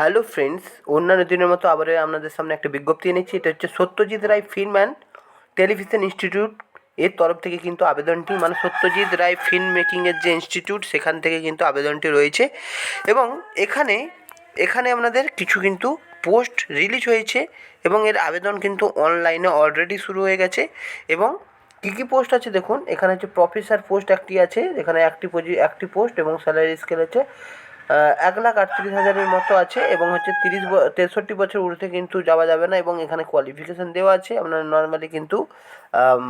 Hello friends অন্যান্য দিনের মতো আবার আপনাদের সামনে একটা বিজ্ঞপ্তি এনেছি। এটা হচ্ছে Satyajit Ray film and television institute এর তরফ থেকে কিন্তু আবেদনটি মানে সত্যজিৎ রায় ফিল্ম মেকিংয়ের যে ইনস্টিটিউট সেখান থেকে কিন্তু আবেদনটি রয়েছে। এবং এখানে এখানে আপনাদের কিছু কিন্তু পোস্ট রিলিজ হয়েছে এবং এর আবেদন কিন্তু অনলাইনে অলরেডি শুরু হয়ে গেছে। এবং কী কী পোস্ট আছে দেখুন এখানে হচ্ছে প্রফেসর পোস্ট একটি আছে এখানে একটি একটি পোস্ট এবং স্যালারি স্কেল আহ, এক লাখ আটত্রিশ হাজারের মতো আছে এবং হচ্ছে তিরিশ তেষট্টি বছর ঊর্ধ্বে কিন্তু যাওয়া যাবে না এবং এখানে কোয়ালিফিকেশান দেওয়া আছে। আপনারা নর্মালি কিন্তু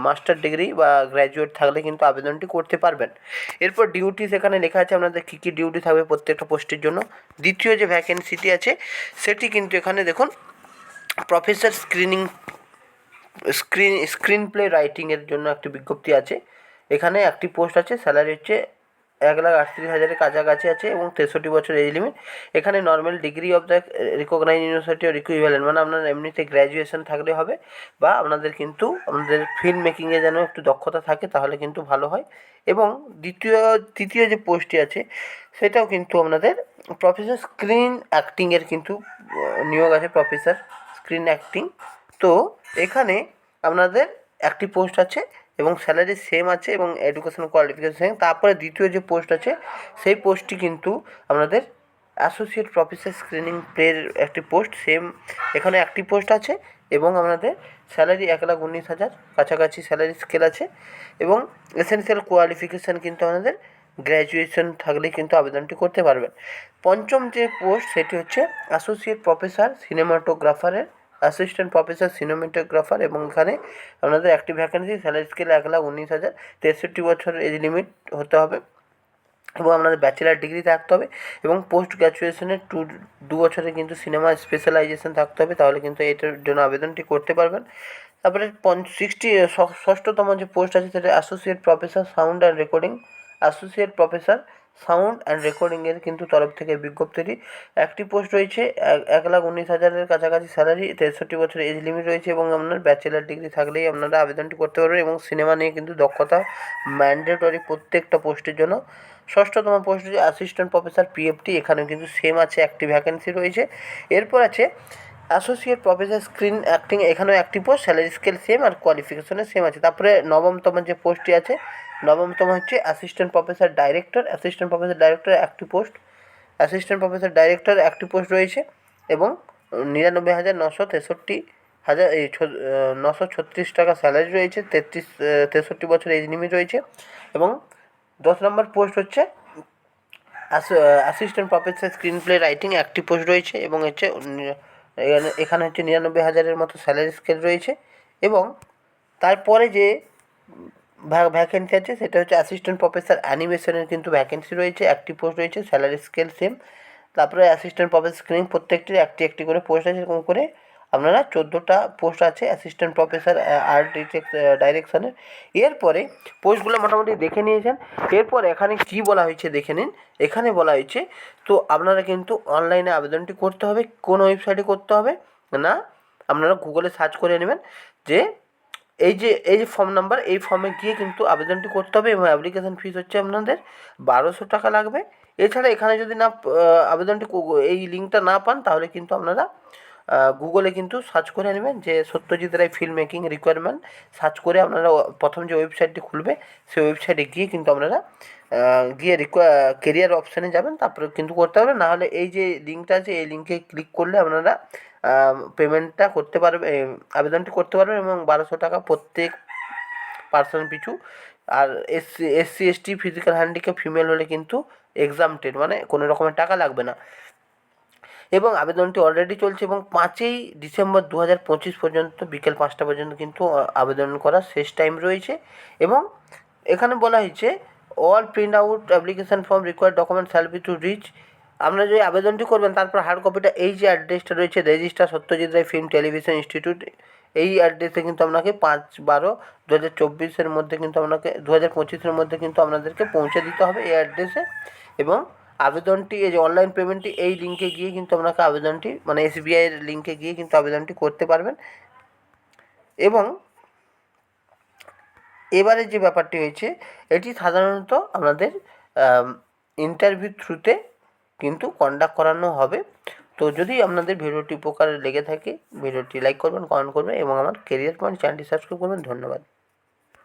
মাস্টার ডিগ্রি বা গ্র্যাজুয়েট থাকলে কিন্তু আবেদনটি করতে পারবেন। এরপর ডিউটি সেখানে লেখা আছে আপনাদের কী কী ডিউটি থাকবে প্রত্যেকটা পোস্টের জন্য। দ্বিতীয় যে ভ্যাকেন্সিটি আছে, সেটি কিন্তু এখানে দেখুন professor screening screen screen play রাইটিংয়ের জন্য একটি বিজ্ঞপ্তি আছে। এখানে একটি পোস্ট আছে স্যালারি হচ্ছে এক লাখ আটত্রিশ হাজারের কাছাকাছি আছে এবং তেষট্টি বছর এজ লিমিট এখানে normal degree of the recognise university or equivalent মানে আপনার এমনিতে গ্র্যাজুয়েশন থাকলে হবে বা আপনাদের কিন্তু আপনাদের ফিল্ম মেকিংয়ে যেন একটু দক্ষতা থাকে তাহলে কিন্তু ভালো হয়। এবং দ্বিতীয়, তৃতীয় যে পোস্টটি আছে, সেটাও কিন্তু আপনাদের প্রফেসর স্ক্রিন অ্যাক্টিংয়ের কিন্তু নিয়োগ আছে প্রফেসর স্ক্রিন অ্যাক্টিং তো এখানে আপনাদের একটি পোস্ট আছে এবং স্যালারি সেম আছে এবং এডুকেশন কোয়ালিফিকেশন সেম তারপরে দ্বিতীয় যে পোস্ট আছে, সেই পোস্টটি কিন্তু আপনাদের অ্যাসোসিয়েট প্রফেসর স্ক্রিনিং প্লের একটি পোস্ট সেম এখানে একটি পোস্ট আছে এবং আপনাদের স্যালারি এক লাখ উনিশ হাজার কাছাকাছি স্যালারি স্কেল আছে এবং এসেনশিয়াল কোয়ালিফিকেশান কিন্তু আমাদের গ্র্যাজুয়েশন থাকলে কিন্তু আবেদনটি করতে পারবেন। পঞ্চম যে পোস্ট সেটি হচ্ছে অ্যাসোসিয়েট প্রফেসর সিনেমাটোগ্রাফারের অ্যাসিস্ট্যান্ট প্রফেসর সিনেমেটোগ্রাফার এবং এখানে আপনাদের একটি ভ্যাকেন্সি স্যালারি স্কেল এক লাখ উনিশ হাজার, তেষট্টি বছর এজ লিমিট হতে হবে এবং আপনাদের ব্যাচেলার ডিগ্রি থাকতে হবে এবং পোস্ট গ্র্যাজুয়েশনের টু দু বছরে কিন্তু সিনেমা স্পেশালাইজেশন থাকতে হবে, তাহলে কিন্তু এটার জন্য আবেদনটি করতে পারবেন। তারপরে সিক্সটি ষষ্ঠতম যে পোস্ট আছে, সেটা associate professor sound and recording associate professor sound and রেকর্ডিংয়ের কিন্তু তরফ থেকে বিজ্ঞপ্তিটি। একটি পোস্ট রয়েছে, এক- লাখ উনিশ হাজারের কাছাকাছি স্যালারি, তেষট্টি বছর এজ লিমিট রয়েছে এবং আপনার ব্যাচেলার ডিগ্রি থাকলেই আপনারা আবেদনটি করতে পারবেন এবং সিনেমা নিয়ে কিন্তু দক্ষতা ম্যান্ডেটরি প্রত্যেকটা পোস্টের জন্য। ষষ্ঠতম পোস্ট রয়েছে, অ্যাসিস্ট্যান্ট প্রফেসর পিএফটি এখানেও কিন্তু সেম আছে, একটি ভ্যাকেন্সি রয়েছে। এরপর আছে অ্যাসোসিয়েট প্রফেসর স্ক্রিন অ্যাক্টিং এখানেও একটি পোস্ট স্যালারি স্কেল সেম আর কোয়ালিফিকেশনে সেম আছে। তারপরে নবমতম যে পোস্টটি আছে নবমতম হচ্ছে assistant professor director assistant professor director একটি পোস্ট অ্যাসিস্ট্যান্ট প্রফেসর ডাইরেক্টর একটি পোস্ট রয়েছে এবং নিরানব্বই হাজার নশো তেষট্টি হাজার, এই নশো ছত্রিশ টাকা স্যালারি রয়েছে, তেত্রিশ তেষট্টি বছর এজ লিমিট রয়েছে এবং দশ নম্বর পোস্ট হচ্ছে assistant professor screen play writing একটি পোস্ট রয়েছে এবং হচ্ছে এখানে হচ্ছে নিরানব্বই হাজারের মতো স্যালারি স্কেল রয়েছে এবং তারপরে যে ভ্যাকেন্সি আছে, সেটা হচ্ছে অ্যাসিস্ট্যান্ট প্রফেসর অ্যানিমেশনের কিন্তু ভ্যাকেন্সি রয়েছে, একটি পোস্ট রয়েছে স্যালারি স্কেল সেম তারপরে অ্যাসিস্ট্যান্ট প্রফেসর স্ক্রিনিং প্রত্যেকটির একটি একটি করে পোস্ট আছে, এরকম করে আপনারা চোদ্দোটা পোস্ট আছে অ্যাসিস্ট্যান্ট প্রফেসর আর্ট ডাইরেকশনের এরপরে পোস্টগুলো মোটামুটি দেখে নিয়েছেন। এরপর এখানে কী বলা হয়েছে দেখে নিন। এখানে বলা হয়েছে, তো আপনারা কিন্তু অনলাইনে আবেদনটি করতে হবে, কোন ওয়েবসাইটে করতে হবে, না? আপনারা গুগলে সার্চ করে নেবেন যে এই যে এই যে ফর্ম নাম্বার এই ফর্মে গিয়ে কিন্তু আবেদনটি করতে হবে এবং অ্যাপ্লিকেশান ফিস হচ্ছে আপনাদের বারোশো টাকা লাগবে। এছাড়া এখানে যদি না আবেদনটি এই লিঙ্কটা না পান, তাহলে কিন্তু আপনারা গুগলে কিন্তু সার্চ করে নেবেন যে Satyajit Ray film making requirement search করে আপনারা প্রথম যে ওয়েবসাইটটি খুলবে, সেই ওয়েবসাইটে গিয়ে কিন্তু আপনারা গিয়ে কেরিয়ার অপশানে যাবেন, তারপরে কিন্তু করতে হবে নাহলে এই যে লিঙ্কটা আছে, এই লিঙ্কে ক্লিক করলে আপনারা পেমেন্টটা করতে পারবে আবেদনটি করতে পারবেন এবং বারোশো টাকা প্রত্যেক পার্সন পিছু। আর SC SC ST physical handicap female হলে কিন্তু এক্সামটেড মানে কোনো রকমের টাকা লাগবে না। এবং আবেদনটি অলরেডি চলছে এবং পাঁচই ডিসেম্বর দু হাজার পঁচিশ পর্যন্ত, বিকেল পাঁচটা পর্যন্ত কিন্তু আবেদন করার শেষ টাইম রয়েছে এবং এখানে বলা হয়েছে all print out application form required document shall to reach আপনারা যে আবেদনটি করবেন, তারপর হার্ড কপিটা এই যে অ্যাড্রেসটা রয়েছে register Satyajit Ray film television institute এই অ্যাড্রেসে কিন্তু আপনাকে পাঁচ বারো দু হাজার চব্বিশের মধ্যে কিন্তু আপনাকে দু হাজার পঁচিশের মধ্যে কিন্তু আপনাদেরকে পৌঁছে দিতে হবে এই অ্যাড্রেসে এবং আবেদনটি, এই যে অনলাইন পেমেন্টটি এই লিঙ্কে গিয়ে কিন্তু আপনাকে আবেদনটি মানে এসবিআইয়ের লিঙ্কে গিয়ে কিন্তু আবেদনটি করতে পারবেন। এবং এবারে যে ব্যাপারটি হয়েছে, এটি সাধারণত আপনাদের ইন্টারভিউ থ্রুতে কিন্তু কন্ডাক্ট করানো হবে। তো যদি আপনাদের ভিডিওটি উপকারে লেগে থাকে, ভিডিওটি লাইক করবেন কমেন্ট করবেন এবং আমার কেরিয়ার পয়েন্ট চ্যানেলটি সাবস্ক্রাইব করবেন। ধন্যবাদ।